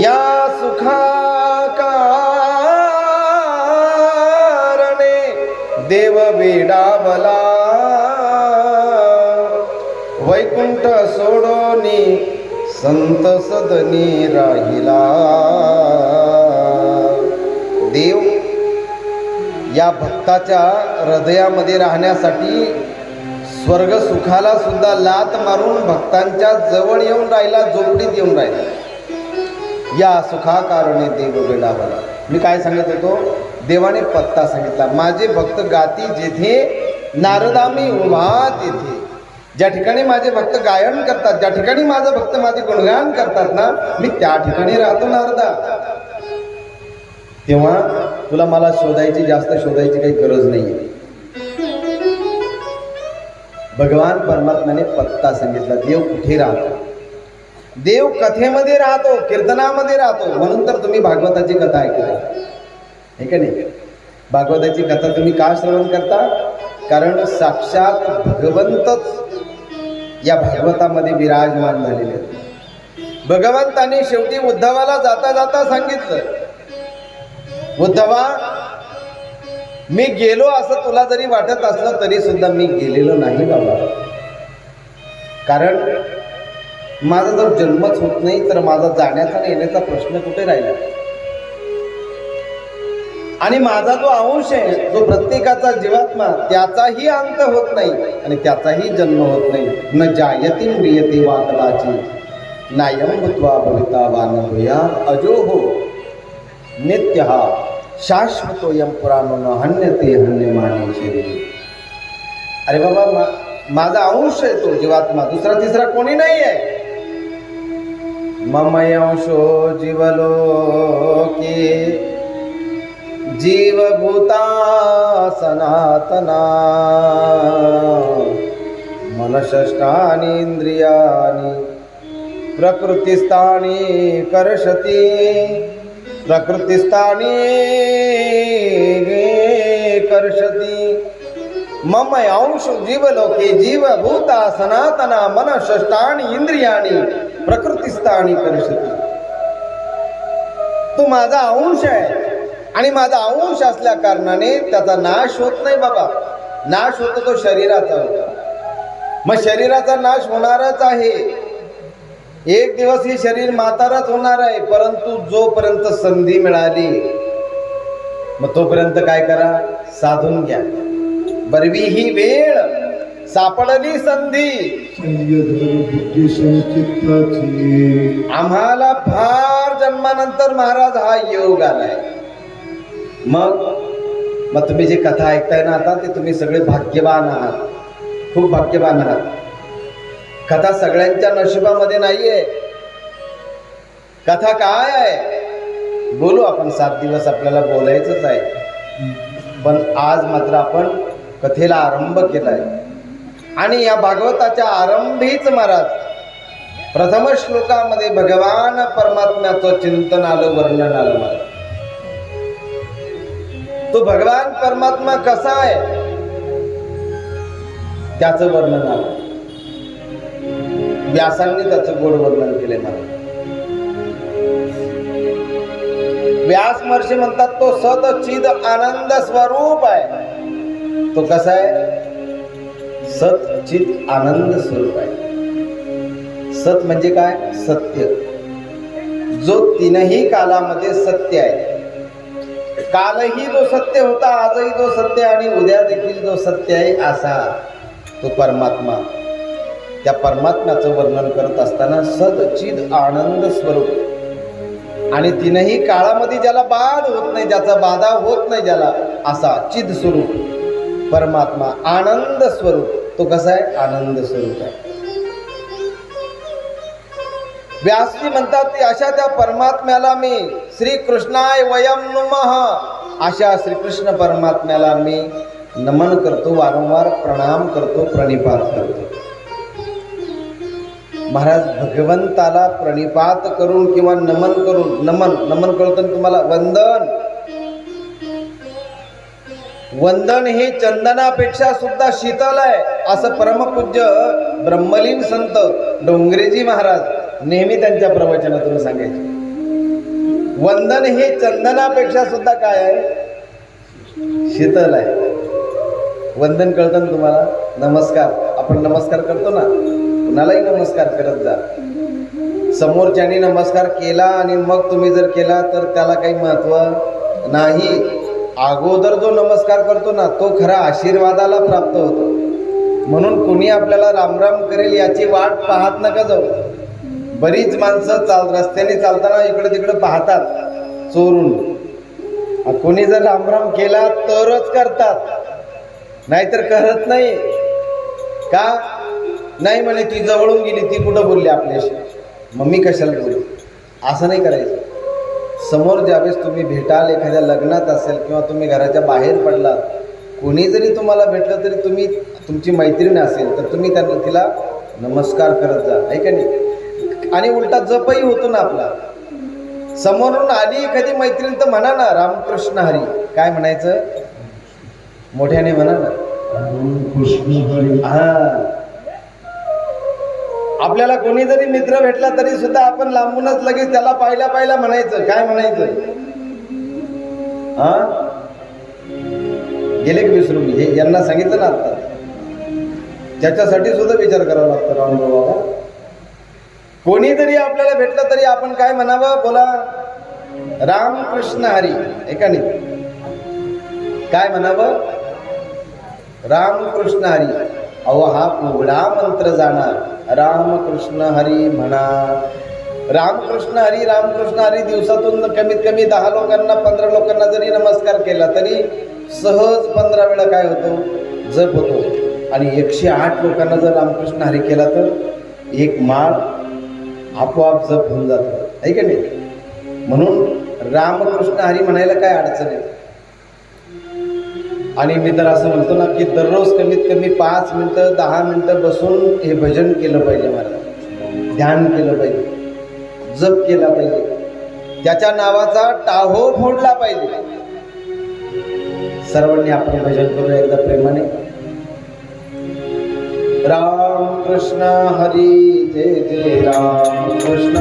या सुखा कारणे देव वेडावला वैकुंठ सोडोनी संत सदनी राहिला. देव या भक्ताच्या हृदयामध्ये राहण्यासाठी स्वर्ग सुखाला सुद्धा लात मारून भक्तांच्या जवळ येऊन राहिला झोपडीत येऊन राहिला. या सुखाकारणे देव वेळावला मी काय सांगत होतो? देवाने पत्ता सांगितला. माझे भक्त गाती जेथे नारदामी उभा तेथे. ज्या ठिकाणी माझे भक्त गायन करतात ज्या ठिकाणी माझे भक्त माझे गुणगान करतात ना मी त्या ठिकाणी राहतो नारदा. तेव्हा तुला मला शोधायची जास्त शोधायची काही गरज नाही भगवान परमात्म्याने पत्ता सांगितला देव कुठे राहतो? देव कथेमध्ये राहतो कीर्तनामध्ये राहतो. म्हणून तर तुम्ही भागवताची कथा ऐकता हे का नाही? भागवताची कथा तुम्ही का श्रवण करता? कारण साक्षात भगवंतच या भागवतामध्ये विराजमान झालेले आहेत. भगवंताने शेवटी उद्धवाला जाता जाता सांगितलं उद्धवा मी गेलो असं तुला जरी वाटत असलं तरी सुद्धा मी गेलेलो नाही बाबा. कारण माझा जर जन्मच होत नाही तर माझा जाण्याचा आणि येण्याचा प्रश्न कुठे राहिला? आणि माझा जो अंश आहे जो प्रत्येकाचा जीवात्मा त्याचाही अंत होत नाही आणि त्याचाही जन्म होत नाही. न जायती म्रियते वा कदाची नायम भूत्वा भविता वा न भूया अजो हो नित्य हा शाश्वतो यम पुराणो न हन्यते हन्य माने शरीर अरे बाबा माझा अंश आहे तो जीवात्मा दुसरा तिसरा कोणी नाही आहे ममयंशो जीवलोके जीवभूता सनातना मनषष्टानि इंद्रियानि प्रकृतिस्थानी कर्षति प्रकृतिस्थानी कर्षति मम अंश जीवलोके जीवभूता सनातना मन षष्टाणी इंद्रियाणी प्रकृतिस्थानी कर्षती तो माझा अंश आहे. आणि माझा अंश असल्या कारणाने त्याचा नाश होत नाही बाबा. नाश होतो तो शरीराचा मग शरीराचा नाश होणारच आहे. एक दिवस हे शरीर म्हातारच होणार आहे परंतु जोपर्यंत संधी मिळाली मग तोपर्यंत काय करा? साधून घ्या. बरवी ही वेळ सापडली संधी. आम्हाला फार जन्मानंतर महाराज हा योग आलाय. मग मग तुम्ही जी कथा ऐकताय ना आता ते तुम्ही सगळे भाग्यवान आहात. खूप भाग्यवान आहात. कथा सगळ्यांच्या नशिबामध्ये नाहीये. कथा काय आहे? बोलू आपण सात दिवस आपल्याला बोलायचंच आहे. पण आज मात्र आपण कथेला आरंभ केलाय. आणि या भागवताच्या आरंभीच महाराज प्रथम श्लोकामध्ये भगवान परमात्म्याचं चिंतन आलं वर्णन आलं महाराज. तो भगवान परमात्मा कसा आहे? त्याचं वर्णन आलं. व्यासांनी त्याचं गोड वर्णन केले मला व्यास महर्षी म्हणतात तो सत चिद आनंद स्वरूप आहे. तो कसा आहे? सत चित आनंद स्वरूप आहे. सत म्हणजे काय? सत्य. जो तीनही कालामध्ये सत्य आहे. कालही जो सत्य होता आजही जो सत्य आणि उद्या देखील जो सत्य आहे असा तो परमात्मा. त्या परमात्म्याचं वर्णन करत असताना सदचिद आनंद स्वरूप. आणि तीनही काळामध्ये ज्याला बाध होत नाही ज्याचा बाधा होत नाही ज्याला असा चिद स्वरूप परमात्मा आनंद स्वरूप. तो कसा आहे? आनंद स्वरूप आहे. व्यासजी म्हणतात की अशा त्या परमात्म्याला मी श्रीकृष्णाय वयम नुमः. अशा श्रीकृष्ण परमात्म्याला मी नमन करतो वारंवार प्रणाम करतो प्रणिपात करतो. महाराज भगवंताला प्रणिपात करून किंवा नमन करून नमन नमन करतो तुम्हाला वंदन. वंदन हे चंदनापेक्षा सुद्धा शीतल आहे असं परमपूज्य ब्रह्मलीन संत डोंगरेजी महाराज नेहमी त्यांच्या प्रवचनातून सांगायचे. वंदन हे चंदनापेक्षा सुद्धा काय आहे? शीतल आहे. वंदन कळतं ना तुम्हाला? नमस्कार. आपण नमस्कार करतो ना? कुणालाही नमस्कार करत जा. समोरच्याने नमस्कार केला आणि मग तुम्ही जर केला तर त्याला काही महत्त्व नाही. अगोदर जो नमस्कार करतो ना तो खरा आशीर्वादाला प्राप्त होतो. म्हणून कुणी आपल्याला रामराम करेल याची वाट पाहत नका जाऊ. बरीच माणसं चाल रस्त्याने चालताना इकडे तिकडे पाहतात चोरून. कोणी जर रामराम केला तरच करतात. नाहीतर करत नाही. का? नाही म्हणे ती जवळून गेली ती कुठं बोलली आपल्याशी? मम्मी कशाला बोलली असं नाही करायचं. समोर ज्यावेळेस तुम्ही भेटाल एखाद्या लग्नात असेल किंवा तुम्ही घराच्या बाहेर पडलात कोणी जरी तुम्हाला भेटलं तरी तुम्ही तुमची मैत्रीण असेल तर तुम्ही त्यांना तिला नमस्कार करत जा. आहे का नाही? आणि उलटा जपही होतो ना आपला. समोरून आली एखादी मैत्रीण तर म्हणा ना रामकृष्ण हरी. काय म्हणायचं? मोठ्याने म्हणा ना. हा. आपल्याला कोणी जरी मित्र भेटला तरी सुद्धा आपण लांबूनच लगेच त्याला पाहिला पाहिला म्हणायचं. काय म्हणायचं? हा? गेले की हे यांना सांगितलं ना आता. त्याच्यासाठी सुद्धा विचार करावा लागतो रामभाऊ बाबा. कोणी जरी आपल्याला भेटलं तरी आपण काय म्हणावं? बोला. राम कृष्ण हरी. एकाने नाही काय म्हणावं? राम कृष्ण हरी. अहो हा उघडा मंत्र जाणार. रामकृष्ण हरी म्हणा. रामकृष्ण हरी रामकृष्ण हरी दिवसातून कमीत कमी दहा लोकांना पंधरा लोकांना जरी नमस्कार केला तरी सहज पंधरा वेळा काय होतो? जप होतो. आणि एकशे आठ लोकांना जर रामकृष्ण हरी केला तर एक माळ आपोआप जप होऊन जातो. आहे का नाही? म्हणून रामकृष्ण हरी म्हणायला काय अडचण आहे? आणि मी तर असं म्हणतो ना की दररोज कमीत कमी पाच मिनटं दहा मिनटं बसून हे भजन केलं पाहिजे मला. ध्यान केलं पाहिजे. जप केला पाहिजे. त्याच्या नावाचा टाहो फोडला पाहिजे. सर्वांनी आपण भजन करू एकदा प्रेमाने. राम कृष्ण हरी जय जय राम कृष्ण